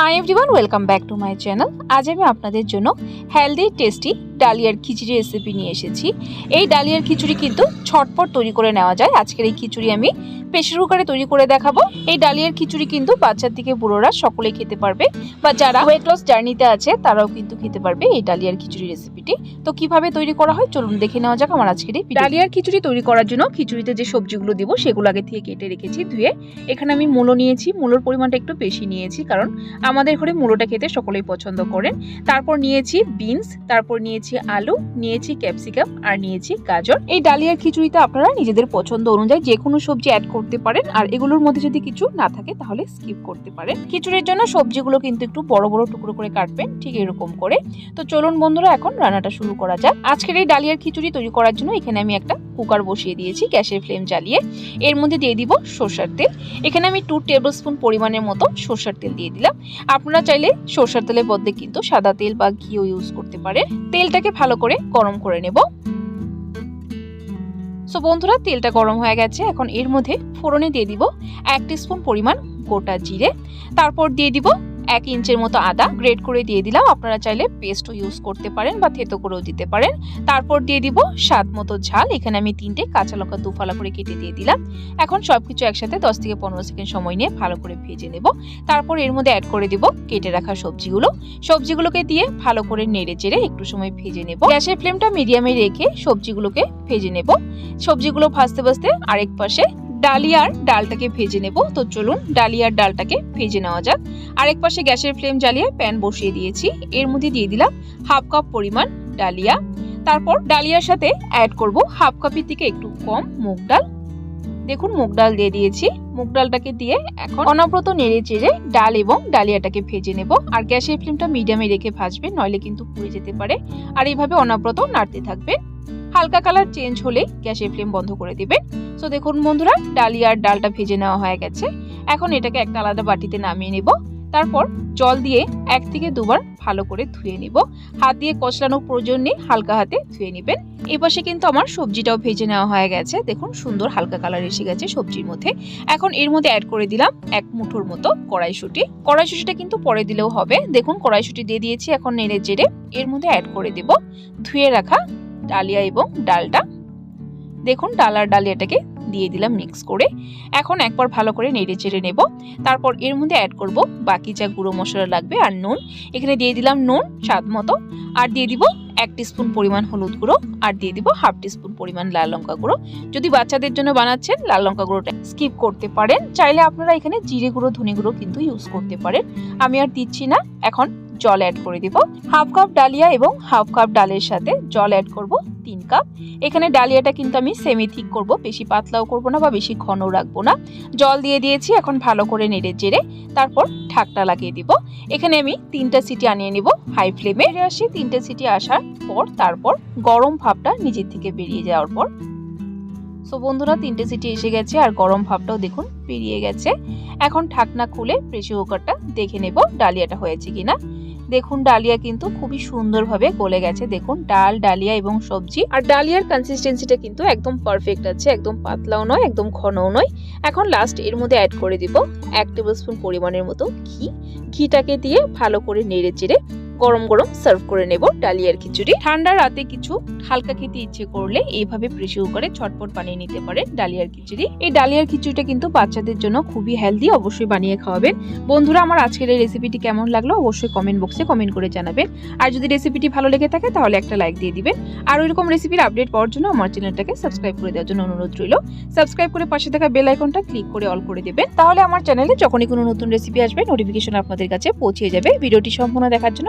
Hi everyone welcome back to my channel আজ আমি আপনাদের জন্য হেলদি টেস্টি ডালিয়ার খিচুড়ি রেসিপি নিয়ে এসেছি। এই ডালিয়ার খিচুড়ি কিন্তু ছটপট তৈরি করে নেওয়া যায়। আজকের এই খিচুড়ি আমি প্রেশার কুকারে তৈরি করে দেখাবো। এই ডালিয়ার খিচুড়ি কিন্তু বাচ্চার থেকে বুড়োরা সকলেই খেতে পারবে বা যারা ওয়েট লস জার্নিতে আছে, তারাও কিন্তু খেতে পারবে এই ডালিয়ার খিচুড়ি রেসিপিটি তো কীভাবে তৈরি করা হয়, চলুন দেখে নেওয়া যাক আমার আজকের এই ডালিয়ার খিচুড়ি তৈরি করার জন্য খিচুড়িতে যে সবজিগুলো দিব, সেগুলো আগে থেকে কেটে রেখেছি, ধুয়ে। এখানে আমি মূলো নিয়েছি, মূলোর পরিমাণটা একটু বেশি নিয়েছি, কারণ আমাদের ঘরে মূলোটা খেতে সকলেই পছন্দ করেন। তারপর নিয়েছি বিনস, তারপর নিয়েছি আলু, নিয়েছি ক্যাপসিকাম, আর নিয়েছি গাজর। এই ডালিয়ার খিচুড়িতে আপনারা নিজেদের পছন্দ অনুযায়ী যে কোনো সবজি অ্যাড করতে পারেন। আর এগুলোর মধ্যে যদি কিছু না থাকে তাহলে স্কিপ করতে পারেন। খিচুড়ির জন্য সবজিগুলো কিন্তু একটু বড় বড় টুকরো করে কাটবেন, ঠিক এরকম করে। তো চলুন বন্ধুরা, এখন রান্নাটা শুরু করা যাক। আজকের এই ডালিয়ার খিচুড়ি তৈরি করার জন্য এখানে আমি একটা কুকার বসিয়ে দিয়েছি, গ্যাসের ফ্লেম জ্বালিয়ে। এর মধ্যে দিয়ে দিব সর্ষার তেল। এখানে আমি টু টেবিল স্পুন পরিমাণের মতো সর্ষার তেল দিয়ে দিলাম। আপনারা চাইলে সর্ষার তেলের বদলে কিন্তু সাদা তেল বা ঘিও ইউজ করতে পারেন। তেলটাকে ভালো করে গরম করে নেব। সো বন্ধুরা, তেলটা গরম হয়ে গেছে। এখন এর মধ্যে ফোড়নে দিয়ে দিব এক স্পুন পরিমাণ গোটা জিরে। তারপর দিয়ে দিব এক ইঞ্চের মতো আদা গ্রেট করে দিয়ে দিলাম। আপনারা চাইলে পেস্টও ইউজ করতে পারেন বা থেতো করেও দিতে পারেন। তারপর দিয়ে দিব স্বাদ মতো ঝাল। এখানে আমি তিনটে কাঁচা লঙ্কা দুফালা করে কেটে দিয়ে দিলাম। এখন সব কিছু একসাথে দশ থেকে পনেরো সেকেন্ড সময় নিয়ে ভালো করে ভেজে নেব। তারপর এর মধ্যে অ্যাড করে দিব কেটে রাখা সবজিগুলো। সবজিগুলোকে দিয়ে ভালো করে নেড়ে চেড়ে একটু সময় ভেজে নেব। গ্যাসের ফ্লেমটা মিডিয়ামে রেখে সবজিগুলোকে ভেজে নেব। সবজিগুলো ভাজতে ভাজতে আরেক পাশে ডালিয়ার ডালটাকে ভেজে নেব। তো চলুন ডালিয়ার ডালটাকে ভেজে নেওয়া যাক। আরেক পাশে গ্যাসের ফ্লেম জ্বালিয়ে প্যান বসিয়ে দিয়েছি। এর মধ্যে দিয়ে দিলাম হাফ কাপ পরিমাণ ডালিয়া। তারপর ডালিয়ার সাথে অ্যাড করব হাফ কাপের থেকে একটু কম মুগ ডাল। দেখুন মুগ ডাল দিয়ে দিয়েছি। মুগ ডালটাকে দিয়ে এখন অনবরত নেড়ে চেড়ে ডাল এবং ডালিয়াটাকে ভেজে নেব। আর গ্যাসের ফ্লেমটা মিডিয়ামে রেখে ভাজবে নইলে কিন্তু পুড়ে যেতে পারে। আর এইভাবে অনবরত নাড়তে থাকবেন। হালকা কালার চেঞ্জ হলে গ্যাসের ফ্লেম বন্ধ করে দিবেন সো দেখুন বন্ধুরা ডালিয়ার ডালটা ভেজে নেওয়া হয়ে গেছে। এখন এটাকে একটা আলাদা বাটিতে নামিয়ে নেব। তারপর জল দিয়ে এক থেকে দুবার ভালো করে ধুয়ে নিব। হাত দিয়ে কচলানোর প্রয়োজন নেই, হালকা হাতে ধুয়ে নেবেন। এই পাশে কিন্তু আমার সবজিটাও ভেজে নেওয়া হয়ে গেছে। দেখুন, সুন্দর হালকা কালার এসে গেছে সবজির মধ্যে। এখন এর মধ্যে অ্যাড করে দিলাম এক মুঠোর মতো কড়াইশুটি। কড়াইশুটিটা কিন্তু পরে দিলেও হবে। দেখুন, কড়াইশুটি দিয়ে দিয়েছি এখন নেড়ে চেড়ে এর মধ্যে অ্যাড করে দেব। ধুয়ে রাখা ডালিয়া এবং ডালটা দেখুন, ডাল আর ডালিয়াটাকে দিয়ে দিলাম মিক্স করে। এখন একবার ভালো করে নেড়ে চেড়ে নেব। তারপর এর মধ্যে অ্যাড করব বাকি যা গুঁড়ো মশলা লাগবে আর নুন। এখানে দিয়ে দিলাম নুন স্বাদ মতো। আর দিয়ে দিব এক স্পুন পরিমাণ হলুদ গুঁড়ো। আর দিয়ে দিব হাফ স্পুন পরিমাণ লাল লঙ্কা গুঁড়ো। যদি বাচ্চাদের জন্য বানাচ্ছেন, লাল লঙ্কা গুঁড়োটা স্কিপ করতে পারেন। চাইলে আপনারা এখানে জিরে গুঁড়ো, ধনে গুঁড়ো কিন্তু ইউজ করতে পারেন। আমি আর দিচ্ছি না। এখন জল অ্যাড করে দিব। হাফ কাপ ডালিয়া এবং হাফ কাপ ডালের সাথে জল অ্যাড করব তিন কাপ এখানে ডালিয়াটা কিন্তু আমি সেমি থিক করব, বেশি পাতলাও করব না বা বেশি ঘনও রাখব না। জল দিয়ে দিয়েছি, এখন ভালো করে নেড়ে চেড়ে তারপর ঢাকটা লাগিয়ে দিব। এখানে আমি তিনটা সিটি আনিয়ে নিব হাই ফ্লেমে আসি, তিনটা সিটি আসার পর তারপর গরম ভাবটা নিজের থেকে বেরিয়ে যাওয়ার পর। সো বন্ধুরা, তিনটে সিটি এসে গেছে আর গরম ভাবটাও দেখুন বেরিয়ে গেছে। এখন ঢাকনা খুলে প্রেসার কুকারটা দেখে নেব, ডালিয়াটা হয়েছে কিনা। দেখুন ডালিয়া কিন্তু খুবই সুন্দরভাবে গলে গেছে। দেখুন, ডাল, ডালিয়া এবং সবজি। আর ডালিয়ার কনসিস্টেন্সিটা কিন্তু একদম পারফেক্ট আছে, একদম পাতলাও নয়, একদম ঘনও নয়। এখন লাস্ট এর মধ্যে অ্যাড করে দিব এক টেবিল স্পুন পরিমাণের মতো ঘি। ঘিটাকে দিয়ে ভালো করে নেড়ে চেড়ে গরম গরম সার্ভ করে নেব ডালিয়ার খিচুড়ি। ঠান্ডা রাতে কিছু হালকা খেতে ইচ্ছে করলে এইভাবে প্রেসার কুকারে ছটপট বানিয়ে নিতে পারে ডালিয়ার খিচুড়ি। এই ডালিয়ার খিচুড়িটা কিন্তু বাচ্চাদের জন্য খুবই হেলদি অবশ্যই বানিয়ে খাওয়াবেন। বন্ধুরা, আমার আজকের এই রেসিপিটি কেমন লাগল অবশ্যই কমেন্ট বক্সে কমেন্ট করে জানাবেন। আর যদি রেসিপিটি ভালো লেগে থাকে তাহলে একটা লাইক দিয়ে দিবেন। আর ওইরকম রেসিপির আপডেট পাওয়ার জন্য আমার চ্যানেলটাকে সাবস্ক্রাইব করে দেওয়ার জন্য অনুরোধ রইল। সাবস্ক্রাইব করে পাশে থাকা বেল আইকনটা ক্লিক করে অল করে দেবেন। তাহলে আমার চ্যানেলে যখনই কোনো নতুন রেসিপি আসবে নোটিফিকেশন আপনাদের কাছে পৌঁছে যাবে। ভিডিওটি সম্পূর্ণ দেখার জন্য